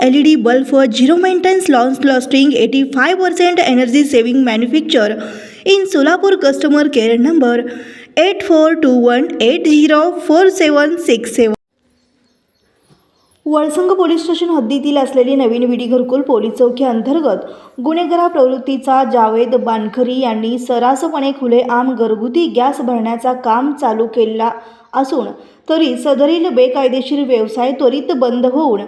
LED bulb for zero maintenance loss lasting 85% energy saving manufacture. In Solapur customer care number 8421804767 Valsang police station हद्दीतील असलेली नवीन विडी घरकुल police चौकी अंतर्गत गुन्हेगारा प्रवृत्तीचा जावेद बानखरी यांनी सरासपणे खुलेआम घरगुती गॅस भरण्याचा काम चालू केला असून तरी सदरील बेकायदेशीर व्यवसाय त्वरित बंद होऊन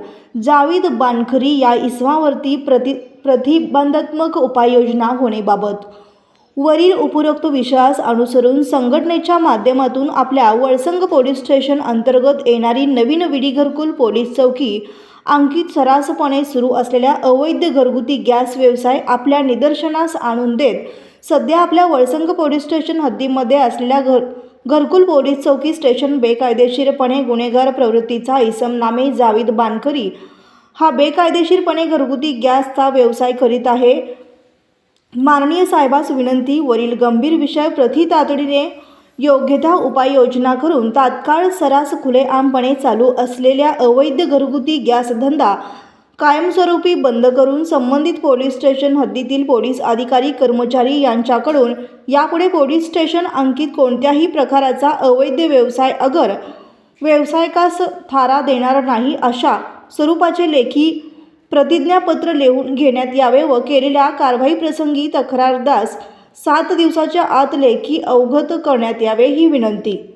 जावेद बानखरी या इसमावरती प्रति प्रतिबंधात्मक उपाययोजना होणेबाबत वरील उपरोक्त विषयास अनुसरून संघटनेच्या माध्यमातून आपल्या वळसंग पोलीस स्टेशन अंतर्गत येणारी नवीन विडी घरकुल पोलीस चौकी अंकित सरासपणे सुरू असलेल्या अवैध घरगुती गॅस व्यवसाय आपल्या निदर्शनास आणून देत सध्या आपल्या वळसंग पोलीस स्टेशन हद्दीमध्ये असलेल्या घर घरकुल पोलीस चौकी स्टेशन बेकायदेशीरपणे गुन्हेगार प्रवृत्तीचा इसम नामे जावीद बानकरी हा बेकायदेशीरपणे घरगुती गॅसचा व्यवसाय करीत आहे. माननीय साहेबास विनंती वरील गंभीर विषय प्रति तातडीने योग्यता उपाययोजना करून तात्काळ सरास खुलेआमपणे चालू असलेल्या अवैध घरगुती गॅस धंदा कायमस्वरूपी बंद करून संबंधित पोलीस स्टेशन हद्दीतील पोलीस अधिकारी कर्मचारी यांच्याकडून यापुढे पोलीस स्टेशन अंकित कोणत्याही प्रकाराचा अवैध व्यवसाय अगर व्यावसायिकास थारा देणार नाही अशा स्वरूपाचे लेखी प्रतिज्ञापत्र लिहून घेण्यात यावे व केलेल्या कारवाईप्रसंगी तक्रारदास सात दिवसाच्या आत लेखी अवगत करण्यात यावे ही विनंती.